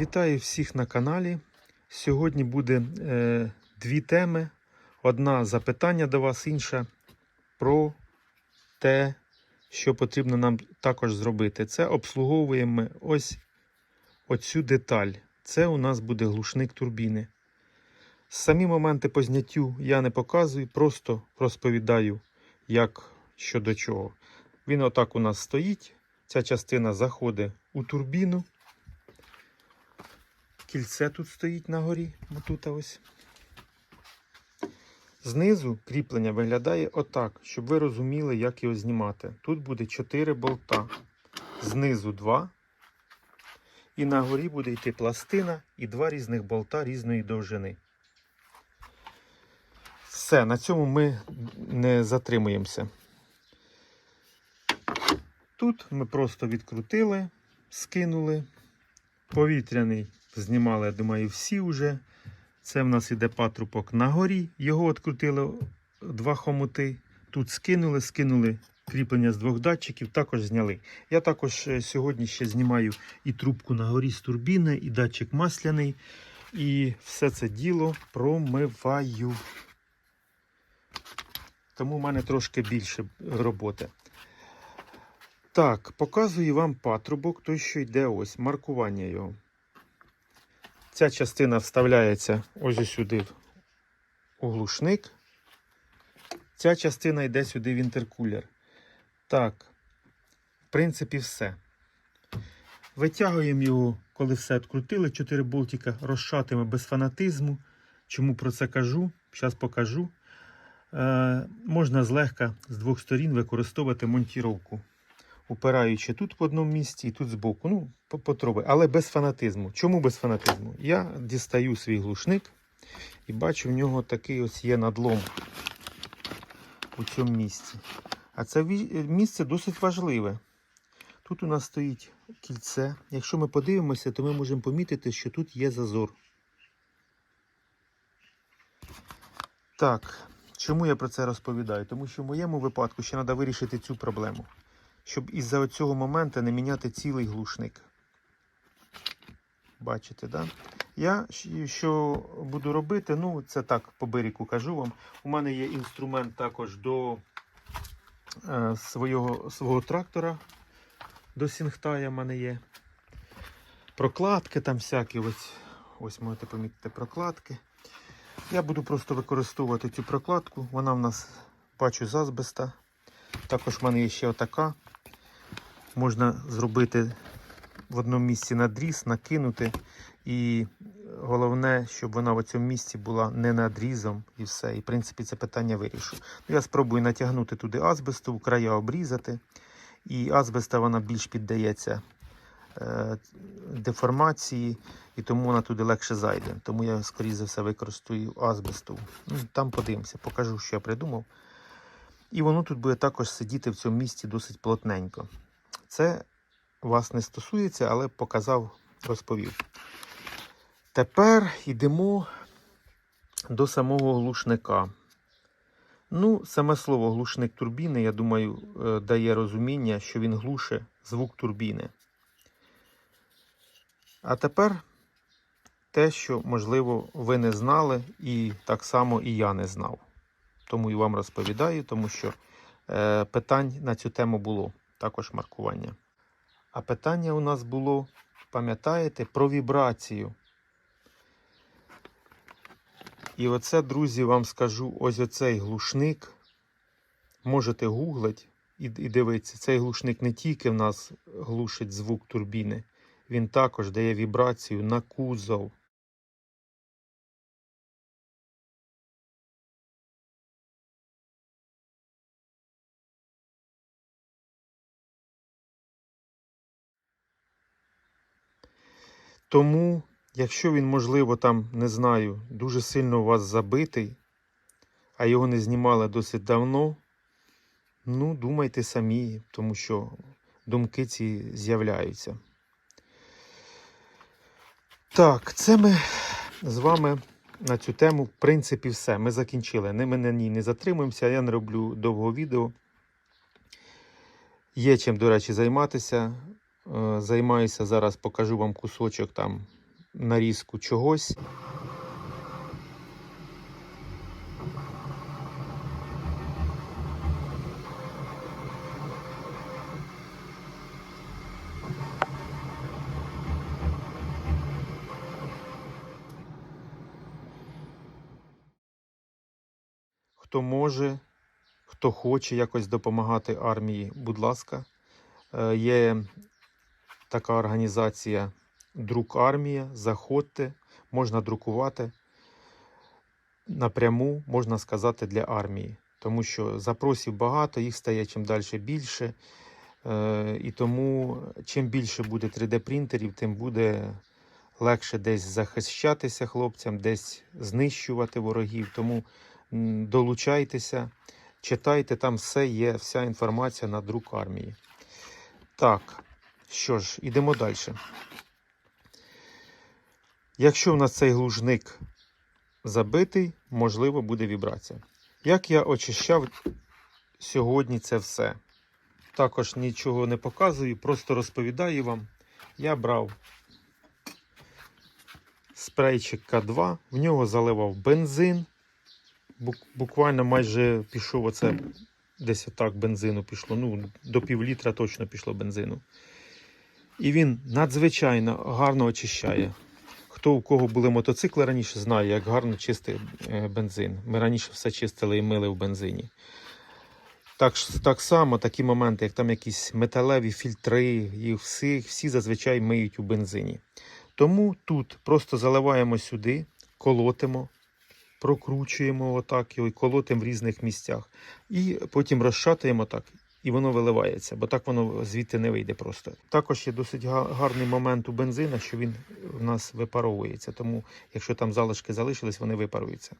Вітаю всіх на каналі. Сьогодні буде е, дві теми. Одна запитання до вас, інша про те, що потрібно нам також зробити. Це обслуговуємо ось оцю деталь. Це у нас буде глушник турбіни. Самі моменти по зняттю я не показую, просто розповідаю, як що до чого. Він отак у нас стоїть. Ця частина заходить у турбіну. Кільце тут стоїть на горі, отут ось. Знизу кріплення виглядає отак, щоб ви розуміли, як його знімати. Тут буде 4 болта. Знизу 2. І на горі буде йти пластина і два різних болта різної довжини. Все, на цьому ми не затримуємося. Тут ми просто відкрутили, скинули. Повітряний знімали, я думаю, всі вже. Це в нас іде патрубок на горі. Його відкрутили два хомути. Тут скинули, скинули кріплення з двох датчиків, також зняли. Я також е, сьогодні ще знімаю і трубку на горі з турбіни, і датчик масляний. І все це діло промиваю. Тому в мене трошки більше роботи. Так, показую вам патрубок, той, що йде ось, маркування його. Ця частина вставляється ось сюди у глушник. Ця частина йде сюди в інтеркулер. Так, в принципі, все. Витягуємо його, коли все відкрутили. 4 болтика розшатимо без фанатизму. Чому про це кажу? Зараз покажу. Е, можна злегка з двох сторін використовувати монтіровку упираючи тут в одному місці і тут збоку. Ну, по- але без фанатизму. Чому без фанатизму? Я дістаю свій глушник і бачу, в нього такий ось є надлом у цьому місці. А це місце досить важливе. Тут у нас стоїть кільце. Якщо ми подивимося, то ми можемо помітити, що тут є зазор. Так, чому я про це розповідаю? Тому що в моєму випадку ще треба вирішити цю проблему щоб із-за цього моменту не міняти цілий глушник. Бачите, да? Я що буду робити, ну, це так, по берегу кажу вам. У мене є інструмент також до е, свого, свого трактора. До Сінгтая в мене є. Прокладки там всякі. Ось, ось можете помітити прокладки. Я буду просто використовувати цю прокладку. Вона в нас бачу з азбеста. Також в мене є ще отака. Можна зробити в одному місці надріз, накинути. І головне, щоб вона в цьому місці була не надрізом і все. І в принципі це питання вирішу. Ну, я спробую натягнути туди азбесту, края обрізати. І азбеста вона більш піддається е, деформації, і тому вона туди легше зайде. Тому я, скоріше за все, використаю азбесту. Ну, там подивимося, покажу, що я придумав. І воно тут буде також сидіти в цьому місці досить плотненько. Це вас не стосується, але показав, розповів. Тепер йдемо до самого глушника. Ну, саме слово глушник турбіни, я думаю, е, дає розуміння, що він глуше звук турбіни. А тепер те, що, можливо, ви не знали, і так само і я не знав. Тому і вам розповідаю, тому що е, питань на цю тему було також маркування. А питання у нас було, пам'ятаєте, про вібрацію. І оце, друзі, вам скажу, ось оцей глушник. Можете гуглить і, дивитися, цей глушник не тільки в нас глушить звук турбіни, він також дає вібрацію на кузов. Тому, якщо він, можливо, там, не знаю, дуже сильно у вас забитий, а його не знімали досить давно, ну, думайте самі, тому що думки ці з'являються. Так, це ми з вами на цю тему, в принципі, все. Ми закінчили. Ми на ній не затримуємося, я не роблю довго відео. Є чим, до речі, займатися. Е, Займаюся зараз, покажу вам кусочок там нарізку чогось. Хто може, хто хоче якось допомагати армії, будь ласка. Е, Є така організація Друк Армія. Заходьте, можна друкувати напряму, можна сказати, для армії. Тому що запросів багато, їх стає чим далі більше. Е, І тому чим більше буде 3D-принтерів, тим буде легше десь захищатися хлопцям, десь знищувати ворогів. Тому долучайтеся, читайте, там все є, вся інформація на друк армії. Так, що ж, ідемо далі. Якщо в нас цей глужник забитий, можливо, буде вібрація. Як я очищав сьогодні це все? Також нічого не показую, просто розповідаю вам. Я брав спрейчик К2, в нього заливав бензин. Буквально майже пішов оце десь отак бензину пішло. Ну, до пів літра точно пішло бензину. І він надзвичайно гарно очищає. Хто у кого були мотоцикли раніше, знає, як гарно чистить е, бензин. Ми раніше все чистили і мили в бензині. Так, так само такі моменти, як там якісь металеві фільтри, їх всі, всі зазвичай миють у бензині. Тому тут просто заливаємо сюди, колотимо, прокручуємо отак і колотимо в різних місцях. І потім розшатуємо так, і воно виливається, бо так воно звідти не вийде просто. Також є досить гарний момент у бензина, що він в нас випаровується. Тому, якщо там залишки залишились, вони випаруються.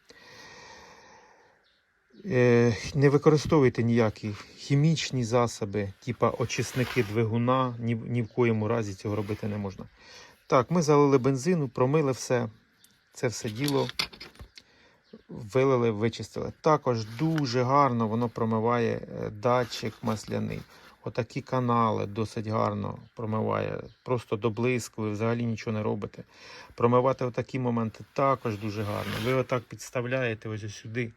Е, Не використовуйте ніякі хімічні засоби, типа очисники двигуна, ні, ні в коєму разі цього робити не можна. Так, ми залили бензину, промили все. Це все діло вилили, вичистили. Також дуже гарно воно промиває е, датчик масляний. Отакі канали досить гарно промиває. Просто до блиску, ви взагалі нічого не робите. Промивати в такі моменти також дуже гарно. Ви отак підставляєте ось сюди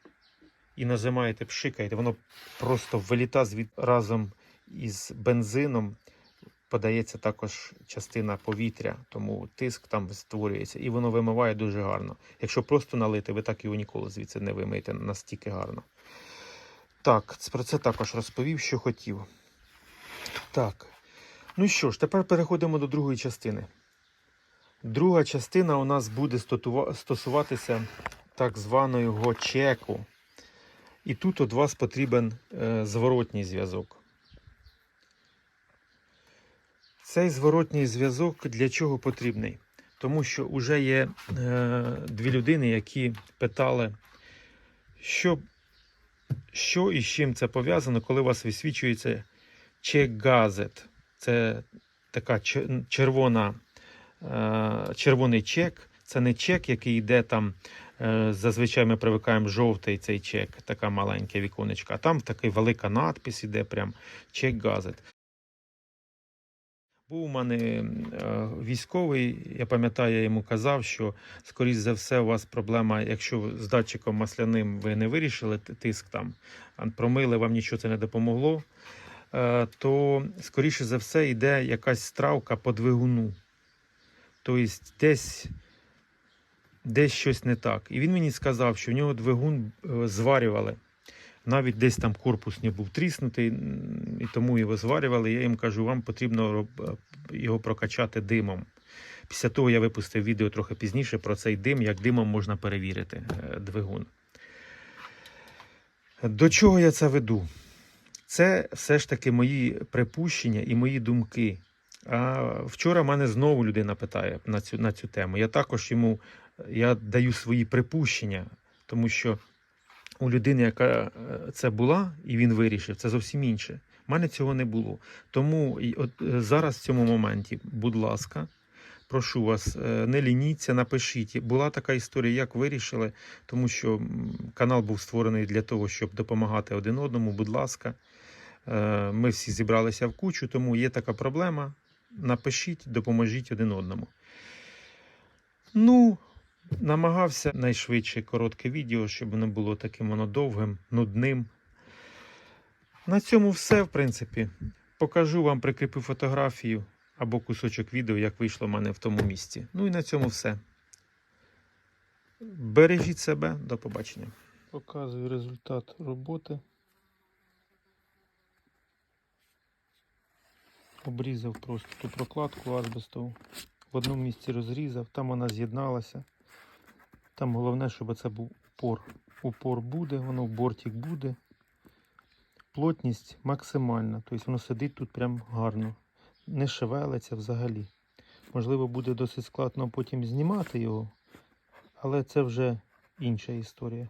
і нажимаєте, пшикаєте. Воно просто виліта разом із бензином. Подається також частина повітря, тому тиск там створюється, і воно вимиває дуже гарно. Якщо просто налити, ви так його ніколи звідси не вимиєте настільки гарно. Так, про це також розповів, що хотів. Так. Ну що ж, тепер переходимо до другої частини. Друга частина у нас буде стосуватися так званого чеку. І тут від вас потрібен е, зворотній зв'язок. Цей зворотній зв'язок для чого потрібний? Тому що вже є е, дві людини, які питали, що, що і з чим це пов'язано, коли у вас висвічується чек газет. Це така червона, е, червоний чек. Це не чек, який йде там. е, Зазвичай ми привикаємо жовтий цей чек, така маленька віконечка. А там така велика надпись іде прям чек газет. Був у мене військовий, я пам'ятаю, я йому казав, що скоріш за все у вас проблема, якщо з датчиком масляним ви не вирішили тиск там, промили, вам нічого це не допомогло, е, то скоріше за все йде якась стравка по двигуну. Тобто десь, десь щось не так. І він мені сказав, що в нього двигун е, зварювали. Навіть десь там корпус не був тріснутий, і тому його зварювали. Я їм кажу, вам потрібно його прокачати димом. Після того я випустив відео трохи пізніше про цей дим, як димом можна перевірити е, двигун. До чого я це веду? Це все ж таки мої припущення і мої думки. А вчора мене знову людина питає на цю, на цю тему. Я також йому я даю свої припущення, тому що у людини, яка е, це була, і він вирішив, це зовсім інше. У мене цього не було. Тому і от е, зараз в цьому моменті, будь ласка, прошу вас, е, не лініться, напишіть. Була така історія, як вирішили, тому що канал був створений для того, щоб допомагати один одному. Будь ласка, ми всі зібралися в кучу, тому є така проблема. Напишіть, допоможіть один одному. Ну, намагався найшвидше коротке відео, щоб не було таким воно довгим, нудним. На цьому все, в принципі. Покажу вам, прикріплю фотографію або кусочок відео, як вийшло в мене в тому місці. Ну і на цьому все. Бережіть себе, до побачення. Показую результат роботи. Обрізав просто ту прокладку азбестову. В одному місці розрізав, там вона з'єдналася. Там головне, щоб це був упор. Упор буде, воно в бортик буде. Плотність максимальна, тобто воно сидить тут прям гарно. Не шевелиться взагалі. Можливо, буде досить складно потім знімати його, але це вже інша історія.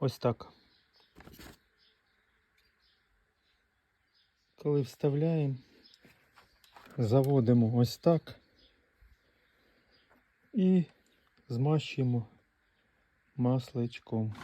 Ось так. Коли вставляємо, заводимо ось так і змащуємо масличком.